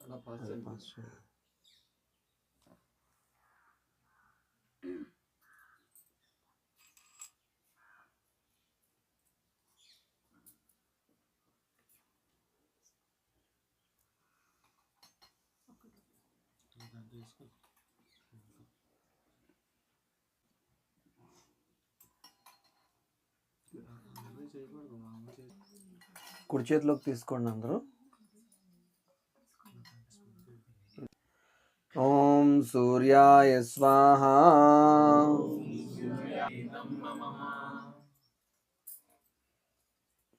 అలా పాస్ అది చేయండి. పాస్ చేయాలి. దాంట్లో వేసుకో. అలా కుడి చేతిలోకి తీసుకోండి అందరూ. ఓం సూర్యాయ స్వాహ.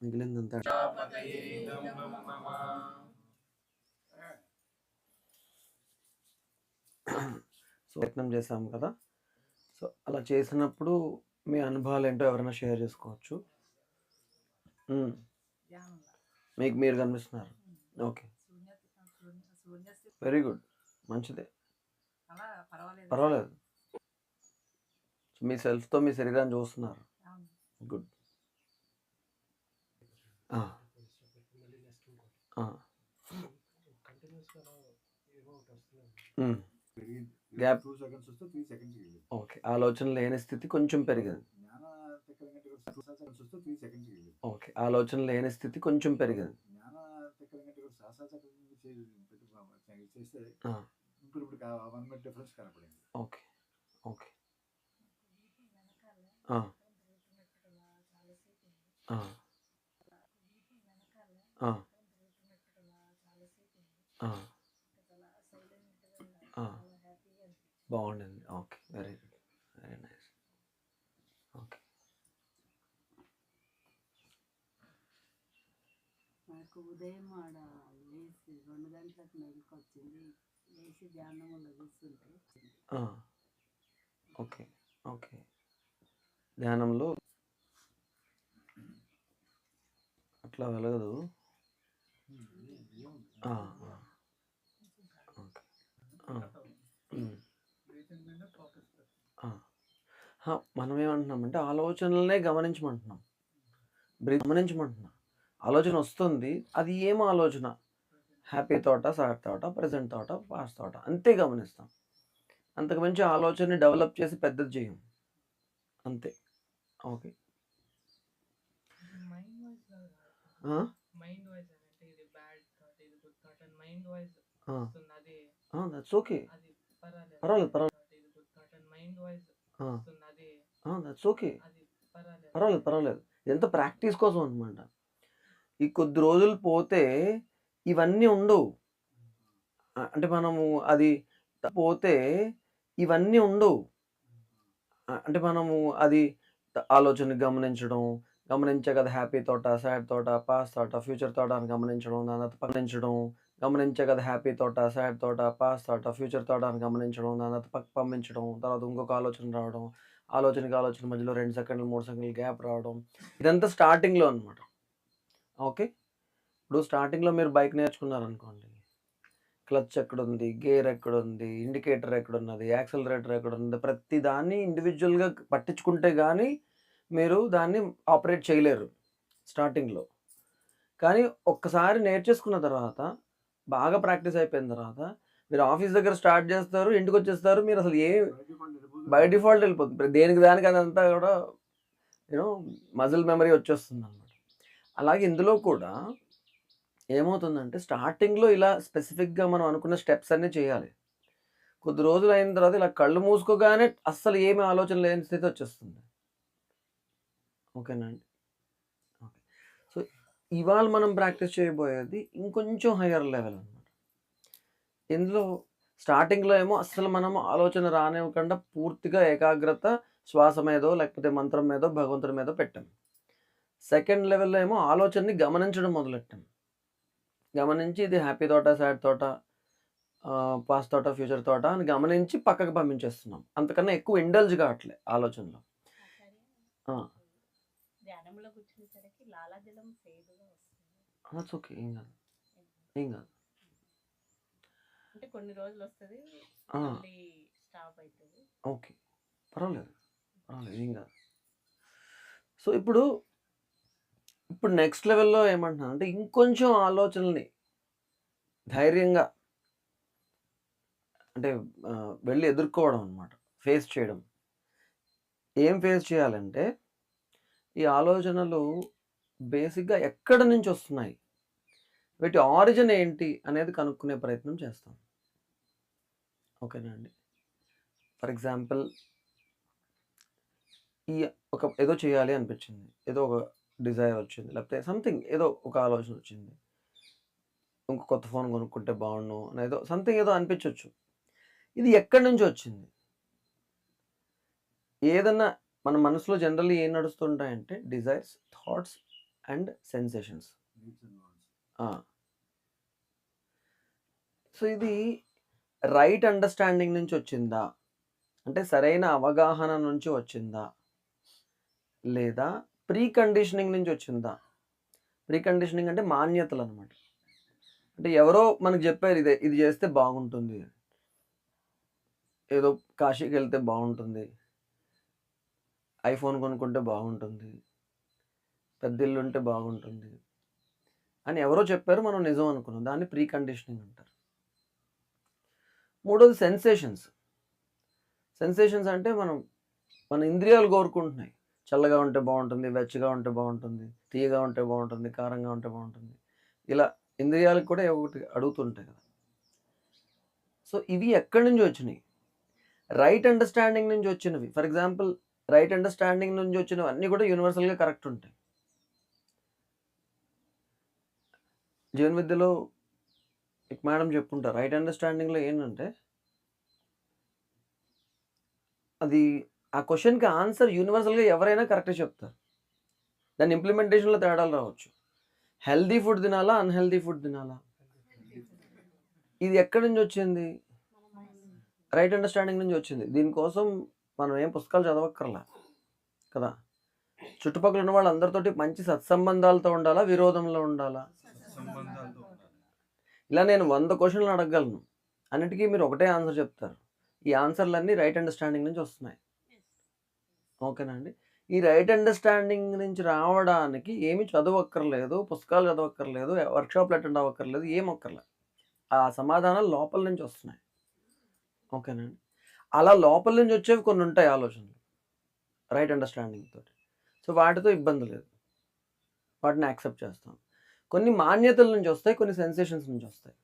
మిగిలిందంతా సో ప్రయత్నం చేసాము కదా. సో అలా చేసినప్పుడు మీ అనుభవాలు ఏంటో ఎవరైనా షేర్ చేసుకోవచ్చు. మీకు మీరు కనిపిస్తున్నారు. ఓకే వెరీ గుడ్ మంచిదే. అలా పర్వాలేదు. పర్వాలేదు. మీ సెల్ఫ్తో మీ శరీరాన్ని చూస్తున్నారు. గుడ్. గ్యాప్ ఓకే ఆలోచన లేని స్థితి కొంచెం పెరిగింది. ఓకే. ఆలోచన లేని స్థితి కొంచెం పెరిగింది. ఓకే. ఓకే. బాగుండండి ఓకే. చేస్తే ఆ. ఇప్పుడు ఇప్పుడు వన్ మినిట్ డిఫరెన్స్ కనపడింది ఓకే ఓకే ఆ. ఆ. ఆ. ఆ. ఆ. బాగుండింది okay very good very nice okay నాకు ఉదయం ఆడ లేచి రెండు గంటలకు మెలకు వచ్చింది లేచి ధ్యానంలో కూర్చుంటే ఓకే. ఓకే. ధ్యానంలో అట్లా వెలగదు. మనం ఏమంటున్నామంటే ఆలోచనలనే గమనించమంటున్నాం. బ్రీ గమనించమంటున్నాం. ఆలోచన వస్తుంది. అది ఏం ఆలోచన? హ్యాపీ తోట సాడ్ తోట ప్రజెంట్ తోట పాస్ట్ తోట? అంతే గమనిస్తాం. అంతకు మించి ఆలోచనని డెవలప్ చేసి పెద్దది చేయం. అంతే. ఓకే. దట్స్ ఓకే పర్వాలేదు. పర్వాలేదు, దట్స్ ఓకే పర్వాలేదు. పర్వాలేదు ఎంత ప్రాక్టీస్ కోసం అనమాట ఈ కొద్ది రోజులు పోతే ఇవన్నీ ఉండవు. అంటే మనము అది పోతే ఇవన్నీ ఉండవు. అంటే మనము అది ఆలోచన గమనించడం గమనించే కదా హ్యాపీ తోట సాడ్ తోట పాస్ తోట ఫ్యూచర్ తోట అని గమనించడం దాని తర్వాత గమనించడం గమనించే కదా హ్యాపీ తోట సాడ్ తోట పాస్ తోట ఫ్యూచర్ తోట అని గమనించడం దాని తర్వాత పక్క పంపించడం తర్వాత ఇంకొక ఆలోచన రావడం ఆలోచనకి ఆలోచన మధ్యలో రెండు సెకండ్లు మూడు సెకండ్లు గ్యాప్ రావడం ఇదంతా స్టార్టింగ్లో అనమాట ఓకే. ఇప్పుడు స్టార్టింగ్లో మీరు బైక్ నేర్చుకున్నారనుకోండి. క్లచ్ ఎక్కడుంది గేర్ ఎక్కడుంది ఇండికేటర్ ఎక్కడున్నది యాక్సలరేటర్ ఎక్కడుంది ప్రతి దాన్ని ఇండివిజువల్గా పట్టించుకుంటే కానీ మీరు దాన్ని ఆపరేట్ చేయలేరు స్టార్టింగ్లో. కానీ ఒక్కసారి నేర్చేసుకున్న తర్వాత బాగా ప్రాక్టీస్ అయిపోయిన తర్వాత మీరు ఆఫీస్ దగ్గర స్టార్ట్ చేస్తారు ఇంటికి వచ్చేస్తారు మీరు అసలు ఏ బై డిఫాల్ట్ వెళ్ళిపోతుంది. దేనికి దానికి అదంతా కూడా యూనో మజిల్ మెమరీ వచ్చేస్తుంది అనమాట అలాగే ఇందులో కూడా ఏమవుతుందంటే స్టార్టింగ్లో ఇలా స్పెసిఫిక్గా మనం అనుకున్న స్టెప్స్ అన్నీ చేయాలి. కొద్ది రోజులు అయిన తర్వాత ఇలా కళ్ళు మూసుకోగానే అస్సలు ఏమి ఆలోచన లేని స్థితి వచ్చేస్తుంది. ఓకేనా అండి? ఓకే. సో ఇవాళ మనం ప్రాక్టీస్ చేయబోయేది ఇంకొంచెం హయ్యర్ లెవెల్ అనమాట ఇందులో స్టార్టింగ్లో ఏమో అస్సలు మనం ఆలోచన రానివ్వకుండా పూర్తిగా ఏకాగ్రత శ్వాస మీదో లేకపోతే మంత్రం మీదో భగవంతుడి మీదో పెట్టాము సెకండ్ లెవెల్లో ఏమో ఆలోచనని గమనించడం మొదలెట్టాం. గమనించి ఇది హ్యాపీ తోట సాడ్ తోట పాస్ తోట ఫ్యూచర్ తోట అని గమనించి పక్కకు పంపించేస్తున్నాం. అంతకన్నా ఎక్కువ ఇండల్జ్ కావట్లే ఆలోచనలో. ఓకే ఏం కాదు. ఏం కాదు. అంటే కొన్ని రోజులు వస్తుంది స్టాప్ అవుతుంది ఓకే పర్వాలేదు. పర్వాలేదు ఏం కాదు. సో ఇప్పుడు ఇప్పుడు నెక్స్ట్ లెవెల్లో ఏమంటున్నాను అంటే ఇంకొంచెం ఆలోచనల్ని ధైర్యంగా అంటే వెళ్ళి ఎదుర్కోవడం అనమాట ఫేస్ చేయడం. ఏం ఫేస్ చేయాలంటే ఈ ఆలోచనలు బేసిక్గా ఎక్కడి నుంచి వస్తున్నాయి? వీటి ఆరిజిన్ ఏంటి అనేది కనుక్కునే ప్రయత్నం చేస్తాం. ఓకేనండి అండి? ఫర్ ఎగ్జాంపుల్ ఈ ఒక ఏదో చేయాలి అనిపించింది. ఏదో ఒక డిజైర్ వచ్చింది. లేకపోతే సంథింగ్ ఏదో ఒక ఆలోచన వచ్చింది. ఇంకో కొత్త ఫోన్ కొనుక్కుంటే బాగుండు అని ఏదో సంథింగ్ ఏదో అనిపించవచ్చు ఇది ఎక్కడి నుంచి వచ్చింది? ఏదన్నా మన మనసులో జనరల్లీ ఏం నడుస్తుంటాయంటే desires thoughts and sensations. So ఇది రైట్ అండర్స్టాండింగ్ నుంచి వచ్చిందా? అంటే సరైన అవగాహన నుంచి వచ్చిందా? లేదా ప్రీ కండిషనింగ్ నుంచి వచ్చిందా? ప్రీ కండిషనింగ్ అంటే మాన్యతలు అనమాట అంటే ఎవరో మనకు చెప్పారు ఇదే ఇది చేస్తే బాగుంటుంది. ఏదో కాశీకి వెళ్తే బాగుంటుంది. ఐఫోన్ కొనుక్కుంటే బాగుంటుంది. పెద్ద ఇల్లు ఉంటే బాగుంటుంది. అని ఎవరో చెప్పారు మనం నిజం అనుకున్నాం. దాన్ని ప్రీ కండిషనింగ్ అంటారు. మూడోది సెన్సేషన్స్. సెన్సేషన్స్ అంటే మనం మన ఇంద్రియాలు కోరుకుంటున్నాయి. చల్లగా ఉంటే బాగుంటుంది వెచ్చగా ఉంటే బాగుంటుంది తీయగా ఉంటే బాగుంటుంది కారంగా ఉంటే బాగుంటుంది. ఇలా ఇంద్రియాలకు కూడా ఒకటి అడుగుతుంటాయి కదా. సో ఇవి ఎక్కడి నుంచి వచ్చినాయి రైట్ అండర్స్టాండింగ్ నుంచి వచ్చినవి. ఫర్ ఎగ్జాంపుల్ రైట్ అండర్స్టాండింగ్ నుంచి వచ్చినవి అన్నీ కూడా యూనివర్సల్గా కరెక్ట్ ఉంటాయి. జీవన విద్యలో మేడం చెప్పుంటారు రైట్ అండర్స్టాండింగ్లో ఏంటంటే అది ఆ క్వశ్చన్కి ఆన్సర్ యూనివర్సల్గా ఎవరైనా కరెక్ట్గా చెప్తారు. దాని ఇంప్లిమెంటేషన్లో తేడాలు రావచ్చు. హెల్దీ ఫుడ్ తినాలా? అన్హెల్దీ ఫుడ్ తినాలా? ఇది ఎక్కడి నుంచి వచ్చింది? రైట్ అండర్స్టాండింగ్ నుంచి వచ్చింది. దీనికోసం మనం ఏం పుస్తకాలు చదవక్కర్లా కదా? చుట్టుపక్కల ఉన్న వాళ్ళందరితోటి మంచి సత్సంబంధాలతో ఉండాలా? విరోధంలో ఉండాలా? ఇలా నేను వంద క్వశ్చన్లు అడగగలను. అన్నిటికీ మీరు ఒకటే ఆన్సర్ చెప్తారు. ఈ ఆన్సర్లన్నీ రైట్ అండర్స్టాండింగ్ నుంచి వస్తున్నాయి. ఓకేనా అండి? ఈ రైట్ అండర్స్టాండింగ్ నుంచి రావడానికి ఏమి చదవక్కర్లేదు పుస్తకాలు చదవక్కర్లేదు వర్క్షాప్లు అటెండ్ అవ్వక్కర్లేదు ఏం అక్కర్లేదు. ఆ సమాధానాలు లోపల నుంచి వస్తున్నాయి. ఓకేనండి అలా లోపల నుంచి వచ్చేవి కొన్ని ఉంటాయి ఆలోచనలు రైట్ అండర్స్టాండింగ్ తోటి. సో వాటితో ఇబ్బంది లేదు. వాటిని యాక్సెప్ట్ చేస్తాం. కొన్ని మాన్యతల నుంచి వస్తాయి కొన్ని సెన్సేషన్స్ నుంచి వస్తాయి.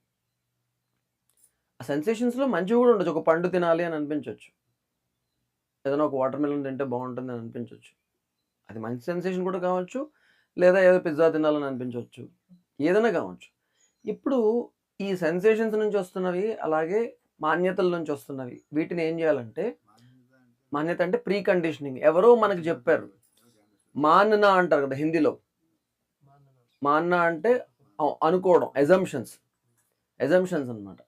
ఆ సెన్సేషన్స్లో మంచివి కూడా ఉండొచ్చు. ఒక పండు తినాలి అని అనిపించవచ్చు ఏదైనా ఒక వాటర్ మిలన్ తింటే బాగుంటుంది అని అనిపించవచ్చు అది మంచి సెన్సేషన్ కూడా కావచ్చు లేదా ఏదో పిజ్జా తినాలని అనిపించవచ్చు ఏదైనా కావచ్చు. ఇప్పుడు ఈ సెన్సేషన్స్ నుంచి వస్తున్నవి అలాగే మాన్యతల నుంచి వస్తున్నవి వీటిని ఏం చేయాలంటే మాన్యత అంటే ప్రీ కండిషనింగ్ ఎవరో మనకు చెప్పారు. మాన్న అంటారు కదా హిందీలో. మాన్న అంటే అనుకోవడం. ఎజంప్షన్స్ ఎజంప్షన్స్ అన్నమాట.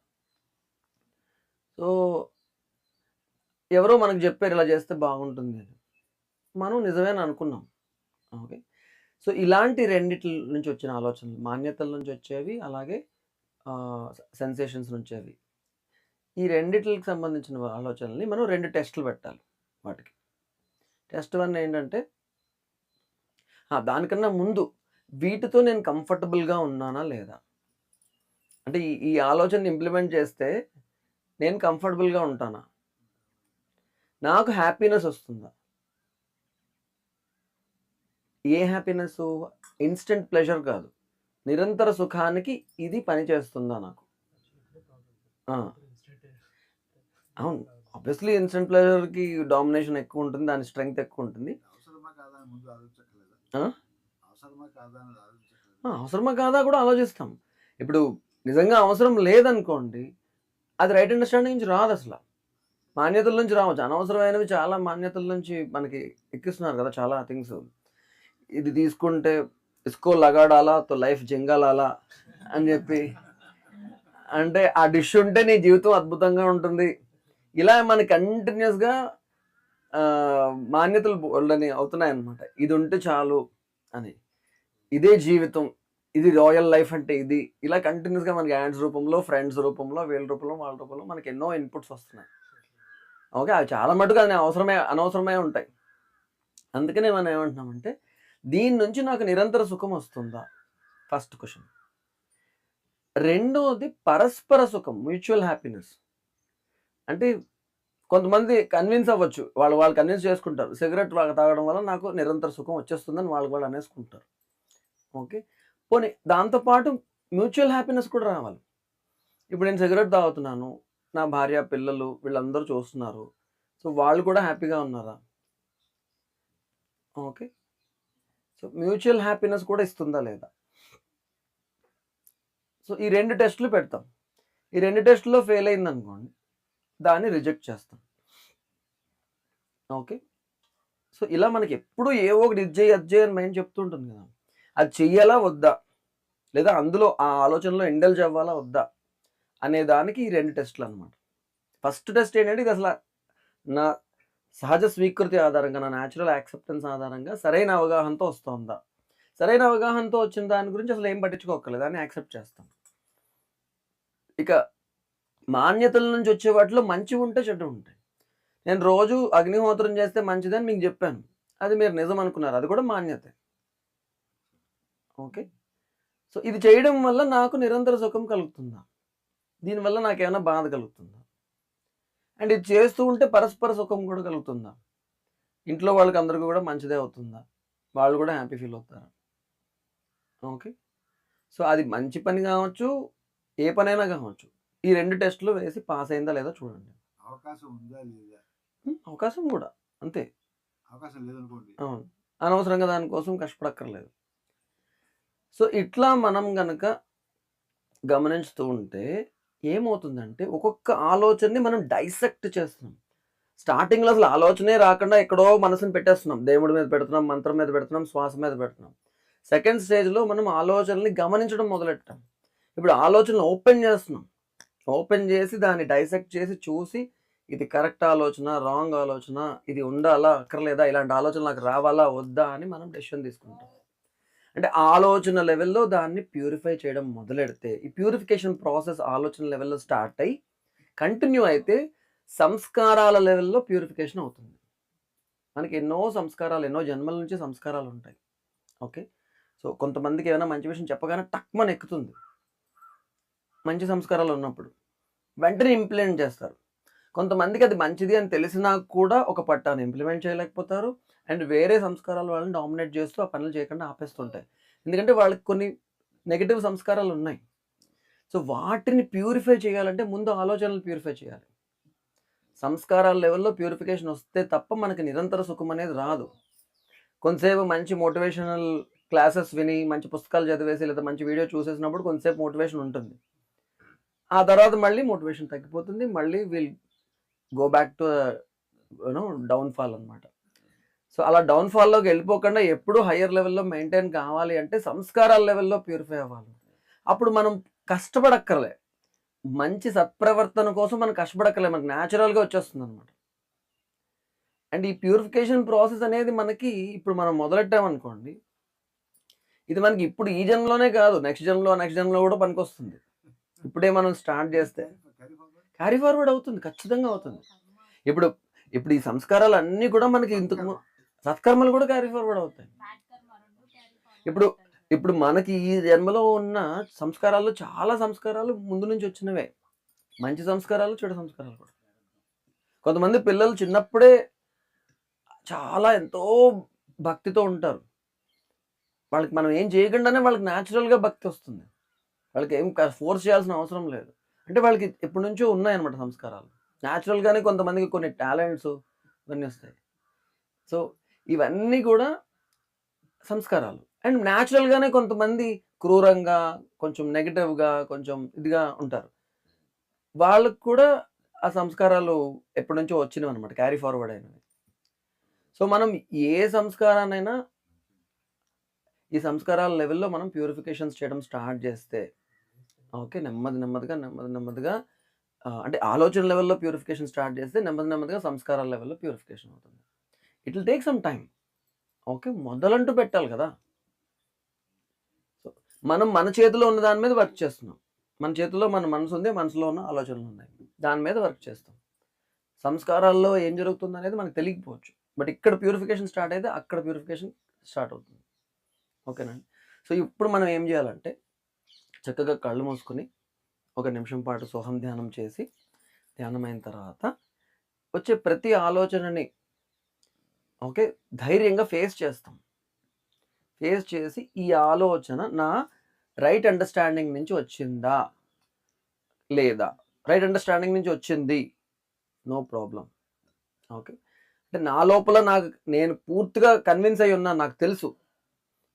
సో ఎవరో మనకు చెప్పారు ఇలా చేస్తే బాగుంటుంది అని. మనం నిజమేన అనుకున్నాం. ఓకే. సో ఇలాంటి రెండిట్ల నుంచి వచ్చిన ఆలోచనలు మాన్యతల నుంచి వచ్చేవి అలాగే సెన్సేషన్స్ నుంచి అవి. ఈ రెండిట్లకి సంబంధించిన ఆలోచనల్ని మనం రెండు టెస్టులు పెట్టాలి వాటికి. టెస్ట్ వన్ ఏంటంటే దానికన్నా ముందు వీటితో నేను కంఫర్టబుల్గా ఉన్నానా లేదా? అంటే ఈ ఈ ఆలోచన ఇంప్లిమెంట్ చేస్తే నేను కంఫర్టబుల్గా ఉంటానా? నాకు హ్యాపీనెస్ వస్తుందా? ఏ హ్యాపీనెస్ ఇన్స్టెంట్ ప్లెజర్ కాదు. నిరంతర సుఖానికి ఇది పని చేస్తుందా నాకు అవును. ఆబ్వియస్లీ ఇన్స్టెంట్ ప్లెజర్కి డామినేషన్ ఎక్కువ ఉంటుంది దాని స్ట్రెంగ్త్ ఎక్కువ ఉంటుంది. అవసరమా కాదా కూడా ఆలోచిస్తాం. ఇప్పుడు నిజంగా అవసరం లేదనుకోండి అది రైట్ అండర్స్టాండింగ్ నుంచి రాదు అసలు మాన్యతల నుంచి రావచ్చు. అనవసరమైనవి చాలా మాన్యతల నుంచి మనకి ఎక్కిస్తున్నారు కదా చాలా థింగ్స్. ఇది తీసుకుంటే ఇస్కో లగాడాలా తో లైఫ్ జంగాలాలా అని చెప్పి. అంటే ఆ డిష్ ఉంటే నీ జీవితం అద్భుతంగా ఉంటుంది. ఇలా మనకి కంటిన్యూస్గా మాన్యతలు బోల్డని అవుతున్నాయి అనమాట ఇది ఉంటే చాలు అని. ఇదే జీవితం. ఇది రాయల్ లైఫ్ అంటే ఇది. ఇలా కంటిన్యూస్గా మనకి యాడ్స్ రూపంలో ఫ్రెండ్స్ రూపంలో వీళ్ళ రూపంలో వాళ్ళ రూపంలో మనకి ఎన్నో ఇన్పుట్స్ వస్తున్నాయి. ఓకే అవి చాలా మటుకు అది అవసరమే అనవసరమే ఉంటాయి. అందుకనే మనం ఏమంటున్నామంటే దీని నుంచి నాకు నిరంతర సుఖం వస్తుందా? ఫస్ట్ క్వశ్చన్ రెండోది పరస్పర సుఖం మ్యూచువల్ హ్యాపీనెస్ అంటే కొంతమంది కన్విన్స్ అవ్వచ్చు వాళ్ళు వాళ్ళు కన్విన్స్ చేసుకుంటారు. సిగరెట్ తాగడం వల్ల నాకు నిరంతర సుఖం వచ్చేస్తుందని వాళ్ళు వాళ్ళు అనేసుకుంటారు. ఓకే? పోనీ దాంతోపాటు మ్యూచువల్ హ్యాపీనెస్ కూడా రావాలి. ఇప్పుడు నేను సిగరెట్ తాగుతున్నాను నా భార్య పిల్లలు వీళ్ళందరూ చూస్తున్నారు. సో వాళ్ళు కూడా హ్యాపీగా ఉన్నారా? ఓకే. సో మ్యూచువల్ హ్యాపీనెస్ కూడా ఇస్తుందా లేదా? సో ఈ రెండు టెస్టులు పెడతాం. ఈ రెండు టెస్టులో ఫెయిల్ అయింది అనుకోండి దాన్ని రిజెక్ట్ చేస్తాం. ఓకే. సో ఇలా మనకి ఎప్పుడు ఏ ఒకటి ఇది చేయి అది చేయి అని మైండ్ చెప్తుంటుంది కదా. అది చెయ్యాలా వద్దా? లేదా అందులో ఆ ఆలోచనలో ఎండల్జ్ అవ్వాలా వద్దా? అనే దానికి ఈ రెండు టెస్టులు అనమాట ఫస్ట్ టెస్ట్ ఏంటంటే ఇది అసలు నా సహజ స్వీకృతి ఆధారంగా నా న్యాచురల్ యాక్సెప్టెన్స్ ఆధారంగా సరైన అవగాహనతో వస్తుందా? సరైన అవగాహనతో వచ్చిన దాని గురించి అసలు ఏం పట్టించుకోకర్లేదు అని యాక్సెప్ట్ చేస్తాం. ఇక మాన్యతల నుంచి వచ్చే వాటిలో మంచి ఉంటే చెడ్డ ఉంటాయి. నేను రోజు అగ్నిహోత్రం చేస్తే మంచిదని మీకు చెప్పాను. అది మీరు నిజం అనుకున్నారు. అది కూడా మాన్యతే. ఓకే? సో ఇది చేయడం వల్ల నాకు నిరంతర సుఖం కలుగుతుందా? దీనివల్ల నాకేమైనా బాధ కలుగుతుందా? అండ్ ఇది చేస్తూ ఉంటే పరస్పర సుఖం కూడా కలుగుతుందా? ఇంట్లో వాళ్ళకి అందరికీ కూడా మంచిదే అవుతుందా? వాళ్ళు కూడా హ్యాపీ ఫీల్ అవుతారా? ఓకే. సో అది మంచి పని కావచ్చు ఏ పనైనా కావచ్చు. ఈ రెండు టెస్టులు వేసి పాస్ అయిందా లేదా చూడండి. అవకాశం ఉందా లేదా? అవకాశం కూడా. అంతే. అవకాశం లేదనుకోండి. అవును. అనవసరంగా దానికోసం కష్టపడక్కర్లేదు. సో ఇట్లా మనం గనక గమనించుతూ ఉంటే ఏమవుతుందంటే ఒక్కొక్క ఆలోచనని మనం డైసెక్ట్ చేస్తున్నాం. స్టార్టింగ్లో అసలు ఆలోచనే రాకుండా ఎక్కడో మనసుని పెట్టేస్తున్నాం. దేవుడి మీద పెడుతున్నాం మంత్రం మీద పెడుతున్నాం శ్వాస మీద పెడుతున్నాం. సెకండ్ స్టేజ్లో మనం ఆలోచనల్ని గమనించడం మొదలెట్టాం. ఇప్పుడు ఆలోచనలు ఓపెన్ చేస్తున్నాం. ఓపెన్ చేసి దాన్ని డైసెక్ట్ చేసి చూసి ఇది కరెక్ట్ ఆలోచన రాంగ్ ఆలోచన ఇది ఉండాలా అక్కర్లేదా ఇలాంటి ఆలోచన నాకు రావాలా వద్దా అని మనం డెసిషన్ తీసుకుంటాం. అంటే ఆలోచన లెవెల్లో దాన్ని ప్యూరిఫై చేయడం మొదలెడితే ఈ ప్యూరిఫికేషన్ ప్రాసెస్ ఆలోచన లెవెల్లో స్టార్ట్ అయ్యి కంటిన్యూ అయితే సంస్కారాల లెవెల్లో ప్యూరిఫికేషన్ అవుతుంది. మనకి ఎన్నో సంస్కారాలు ఎన్నో జన్మల నుంచి సంస్కారాలు ఉంటాయి. ఓకే? సో కొంతమందికి ఏమైనా మంచి విషయం చెప్పగానే తక్కువ ఎక్కుతుంది. మంచి సంస్కారాలు ఉన్నప్పుడు వెంటనే ఇంప్లిమెంట్ చేస్తారు. కొంతమందికి అది మంచిది అని తెలిసినా కూడా ఒక పట్టాన్ని ఇంప్లిమెంట్ చేయలేకపోతారు. అండ్ వేరే సంస్కారాలు వాళ్ళని డామినేట్ చేస్తూ ఆ పనులు చేయకుండా ఆపేస్తుంటాయి. ఎందుకంటే వాళ్ళకి కొన్ని నెగిటివ్ సంస్కారాలు ఉన్నాయి. సో వాటిని ప్యూరిఫై చేయాలంటే ముందు ఆలోచనలు ప్యూరిఫై చేయాలి. సంస్కారాల లెవెల్లో ప్యూరిఫికేషన్ వస్తే తప్ప మనకి నిరంతర సుఖం అనేది రాదు. కొంతసేపు మంచి మోటివేషనల్ క్లాసెస్ విని మంచి పుస్తకాలు చదివేసి లేదా మంచి వీడియో చూసేసినప్పుడు కొంతసేపు మోటివేషన్ ఉంటుంది. ఆ తర్వాత మళ్ళీ మోటివేషన్ తగ్గిపోతుంది. మళ్ళీ will go back to you know downfall అనమాట సో అలా డౌన్ఫాల్లోకి వెళ్ళిపోకుండా ఎప్పుడు హయ్యర్ లెవెల్లో మెయింటైన్ కావాలి అంటే సంస్కారాల లెవెల్లో ప్యూరిఫై అవ్వాలి. అప్పుడు మనం కష్టపడక్కర్లే. మంచి సత్ప్రవర్తన కోసం మనం కష్టపడక్కర్లే. మనకు న్యాచురల్గా వచ్చేస్తుంది అనమాట అండ్ ఈ ప్యూరిఫికేషన్ ప్రాసెస్ అనేది మనకి ఇప్పుడు మనం మొదలెట్టామనుకోండి ఇది మనకి ఇప్పుడు ఈ జన్మలోనే కాదు నెక్స్ట్ జన్మలో నెక్స్ట్ జన్మలో కూడా పనికొస్తుంది. ఇప్పుడే మనం స్టార్ట్ చేస్తే క్యారీ ఫార్వర్డ్ అవుతుంది ఖచ్చితంగా అవుతుంది. ఇప్పుడు ఇప్పుడు ఈ సంస్కారాలు అన్నీ కూడా మనకి ఇంతకు సత్కర్మలు కూడా క్యారీ ఫార్వర్డ్ అవుతాయి. ఇప్పుడు ఇప్పుడు మనకి ఈ జన్మలో ఉన్న సంస్కారాల్లో చాలా సంస్కారాలు ముందు నుంచి వచ్చినవే. మంచి సంస్కారాలు చెడు సంస్కారాలు కూడా. కొంతమంది పిల్లలు చిన్నప్పుడే చాలా ఎంతో భక్తితో ఉంటారు. వాళ్ళకి మనం ఏం చేయకుండానే వాళ్ళకి న్యాచురల్గా భక్తి వస్తుంది. వాళ్ళకి ఏం ఫోర్స్ చేయాల్సిన అవసరం లేదు. అంటే వాళ్ళకి ఎప్పటి నుంచో ఉన్నాయన్నమాట సంస్కారాలు. న్యాచురల్గానే కొంతమందికి కొన్ని టాలెంట్స్ ఇవన్నీ వస్తాయి. సో ఇవన్నీ కూడా సంస్కారాలు. అండ్ న్యాచురల్గానే కొంతమంది క్రూరంగా కొంచెం నెగిటివ్గా కొంచెం ఇదిగా ఉంటారు. వాళ్ళకు కూడా ఆ సంస్కారాలు ఎప్పటి నుంచో వచ్చినవి అనమాట క్యారీ ఫార్వర్డ్ అయినవి. సో మనం ఏ సంస్కారాన్నైనా ఈ సంస్కారాల లెవెల్లో మనం ప్యూరిఫికేషన్స్ చేయడం స్టార్ట్ చేస్తే ఓకే నెమ్మది నెమ్మదిగా నెమ్మది నెమ్మదిగా అంటే ఆలోచన లెవెల్లో ప్యూరిఫికేషన్ స్టార్ట్ చేస్తే నెమ్మది నెమ్మదిగా సంస్కారాల లెవెల్లో ప్యూరిఫికేషన్ అవుతుంది. It will take some time okay మొదలంటూ పెట్టాలి కదా. సో మనం మన చేతిలో ఉన్న దాని మీద వర్క్ చేస్తున్నాం. మన చేతిలో మన మనసు ఉంది మనసులో ఉన్న ఆలోచనలు ఉన్నాయి. దాని మీద వర్క్ చేస్తాం. సంస్కారాల్లో ఏం జరుగుతుంది అనేది మనకు తెలియకపోవచ్చు. బట్ ఇక్కడ ప్యూరిఫికేషన్ స్టార్ట్ అయితే అక్కడ ప్యూరిఫికేషన్ స్టార్ట్ అవుతుంది. ఓకేనండి సో ఇప్పుడు మనం ఏం చేయాలంటే చక్కగా కళ్ళు మూసుకొని ఒక నిమిషం పాటు సోహం ధ్యానం చేసి ధ్యానం అయిన తర్వాత వచ్చే ప్రతి ఆలోచనని ఓకే? ధైర్యంగా ఫేస్ చేస్తాం. ఫేస్ చేసి ఈ ఆలోచన నా రైట్ అండర్స్టాండింగ్ నుంచి వచ్చిందా? లేదా? రైట్ అండర్స్టాండింగ్ నుంచి వచ్చింది. No problem. ఓకే? అంటే నా లోపల నాకు నేను పూర్తిగా కన్విన్స్ అయి ఉన్నా నాకు తెలుసు.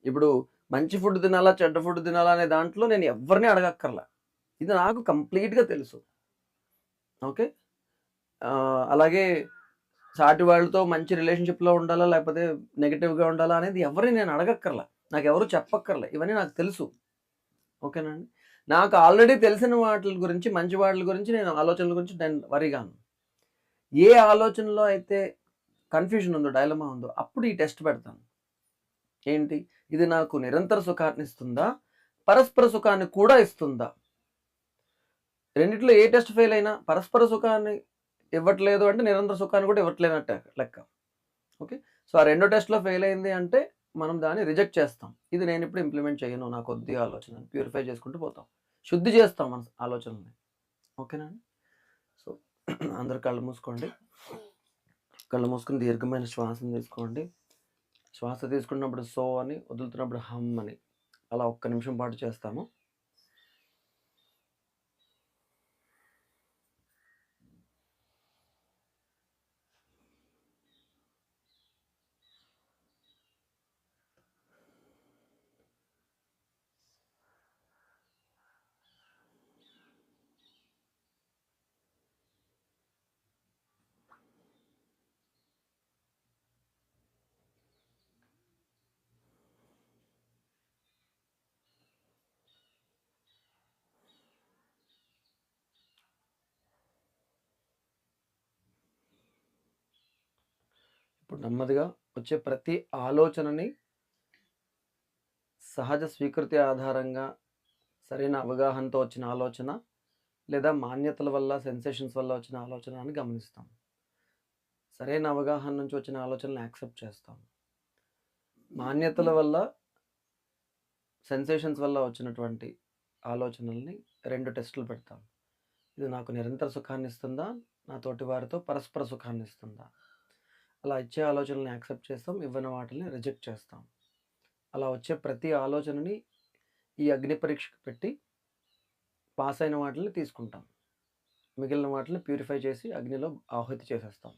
ఇప్పుడు మంచి ఫుడ్ తినాలా చెడ్డ ఫుడ్ తినాలా అనే దాంట్లో నేను ఎవరిని అడగక్కర్లా. ఇది నాకు కంప్లీట్గా తెలుసు. ఓకే? అలాగే సాటి వాళ్ళతో మంచి రిలేషన్షిప్లో ఉండాలా లేకపోతే నెగిటివ్గా ఉండాలా అనేది ఎవరిని నేను అడగక్కర్లా. నాకు ఎవరు చెప్పక్కర్లే. ఇవన్నీ నాకు తెలుసు. ఓకేనండి నాకు ఆల్రెడీ తెలిసిన వాటి గురించి మంచి వాటి గురించి నేను ఆలోచనల గురించి నేను వరిగాను ఏ ఆలోచనలో అయితే కన్ఫ్యూజన్ ఉందో డైలమా ఉందో అప్పుడు ఈ టెస్ట్ పెడతాను. ఏంటి? ఇది నాకు నిరంతర సుఖాన్ని ఇస్తుందా? పరస్పర సుఖాన్ని కూడా ఇస్తుందా? రెండిట్లో ఏ టెస్ట్ ఫెయిల్ అయినా పరస్పర సుఖాన్ని ఇవ్వట్లేదు అంటే నిరంతర సుఖాన్ని కూడా ఇవ్వట్లేనట్టే లెక్క. ఓకే? సో ఆ రెండో టెస్ట్లో ఫెయిల్ అయింది అంటే మనం దాన్ని రిజెక్ట్ చేస్తాం. ఇది నేను ఇప్పుడు ఇంప్లిమెంట్ చేయను నా కొద్ది ఆలోచన ప్యూరిఫై చేసుకుంటూ పోతాం. శుద్ధి చేస్తాం మన ఆలోచనల్ని. ఓకేనా? సో అందరు కళ్ళు మూసుకోండి. కళ్ళు మూసుకుని దీర్ఘమైన శ్వాసను తీసుకోండి. శ్వాస తీసుకున్నప్పుడు సో అని వదులుతున్నప్పుడు హమ్ అని అలా ఒక్క నిమిషం పాటు చేస్తాము ఇప్పుడు నెమ్మదిగా వచ్చే ప్రతి ఆలోచనని సహజ స్వీకృతి ఆధారంగా సరైన అవగాహనతో వచ్చిన ఆలోచన లేదా మాన్యతల వల్ల సెన్సేషన్స్ వల్ల వచ్చిన ఆలోచన అని గమనిస్తాం. సరైన అవగాహన నుంచి వచ్చిన ఆలోచనలు యాక్సెప్ట్ చేస్తాం. మాన్యతల వల్ల సెన్సేషన్స్ వల్ల వచ్చినటువంటి ఆలోచనల్ని రెండు టెస్టులు పెడతాం. ఇది నాకు నిరంతర సుఖాన్ని ఇస్తుందా నా తోటి వారితో పరస్పర సుఖాన్ని ఇస్తుందా అలా ఇచ్చే ఆలోచనల్ని యాక్సెప్ట్ చేస్తాం ఇవ్వని వాటిని రిజెక్ట్ చేస్తాం. అలా వచ్చే ప్రతి ఆలోచనని ఈ అగ్ని పరీక్షకు పెట్టి పాస్ అయిన వాటిని తీసుకుంటాం. మిగిలిన వాటిని ప్యూరిఫై చేసి అగ్నిలో ఆహుతి చేసేస్తాం.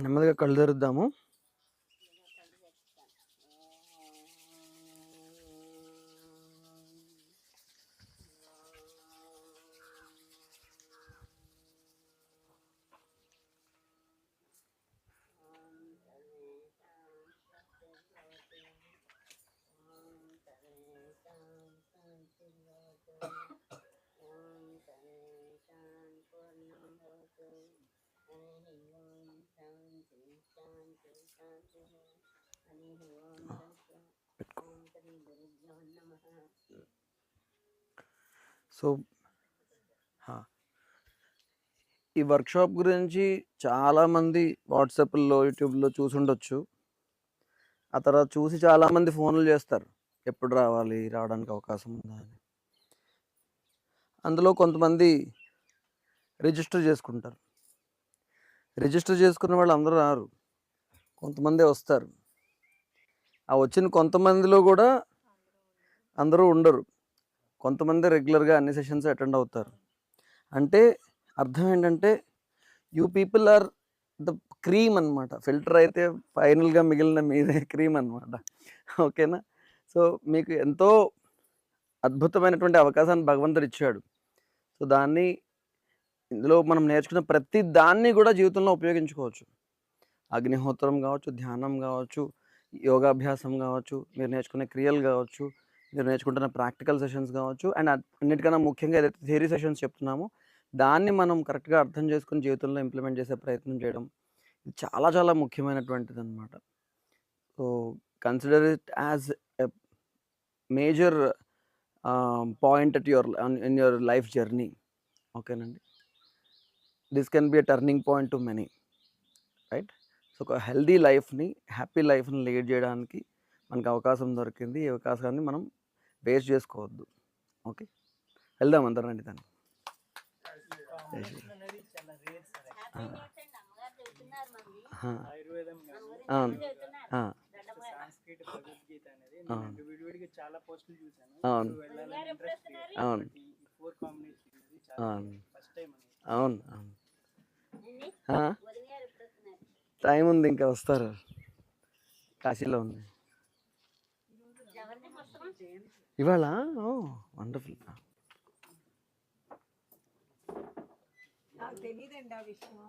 నెమ్మదిగా కళ్ళు తెరుద్దాము. సో ఈ వర్క్షాప్ గురించి చాలామంది వాట్సాప్లో యూట్యూబ్లో చూసుండొచ్చు. ఆ తర్వాత చూసి చాలామంది ఫోన్లు చేస్తారు. ఎప్పుడు రావాలి రావడానికి అవకాశం ఉందా అని. అందులో కొంతమంది రిజిస్టర్ చేసుకుంటారు. రిజిస్టర్ చేసుకున్న వాళ్ళు అందరూ రారు. కొంతమందే వస్తారు. ఆ వచ్చిన కొంతమందిలో కూడా అందరూ ఉండరు. కొంతమంది రెగ్యులర్గా అన్ని సెషన్స్ అటెండ్ అవుతారు. అంటే అర్థం ఏంటంటే you people are the cream అనమాట ఫిల్టర్ అయితే ఫైనల్గా మిగిలిన మీదే క్రీమ్ అనమాట ఓకేనా? సో మీకు ఎంతో అద్భుతమైనటువంటి అవకాశాన్ని భగవంతుడు ఇచ్చాడు. సో దాన్ని ఇందులో మనం నేర్చుకున్న ప్రతి దాన్ని కూడా జీవితంలో ఉపయోగించుకోవచ్చు. అగ్నిహోత్రం కావచ్చు ధ్యానం కావచ్చు యోగాభ్యాసం కావచ్చు మీరు నేర్చుకునే క్రియలు కావచ్చు మీరు నేర్చుకుంటున్న ప్రాక్టికల్ సెషన్స్ కావచ్చు అండ్ అన్నిటికన్నా ముఖ్యంగా ఏదైతే థియరీ సెషన్స్ చెప్తున్నామో దాన్ని మనం కరెక్ట్గా అర్థం చేసుకుని జీవితంలో ఇంప్లిమెంట్ చేసే ప్రయత్నం చేయడం ఇది చాలా చాలా ముఖ్యమైనటువంటిది అనమాట so consider it as a major point at your in your life journey. ఓకేనండి? This can be a turning point to many right? So ఒక హెల్దీ లైఫ్ని హ్యాపీ లైఫ్ని లీడ్ చేయడానికి మనకు అవకాశం దొరికింది. ఈ అవకాశాన్ని మనం వేస్ట్ చేసుకోవద్దు ఓకే వెళ్దాం అందరం రండి దాన్ని అవును. అవును. అవును. అవును. అవును. టైం ఉంది ఇంకా వస్తారు కాశీలో ఉంది ఇవాళ? Oh wonderful. తెలియదండి ఆ విషయం.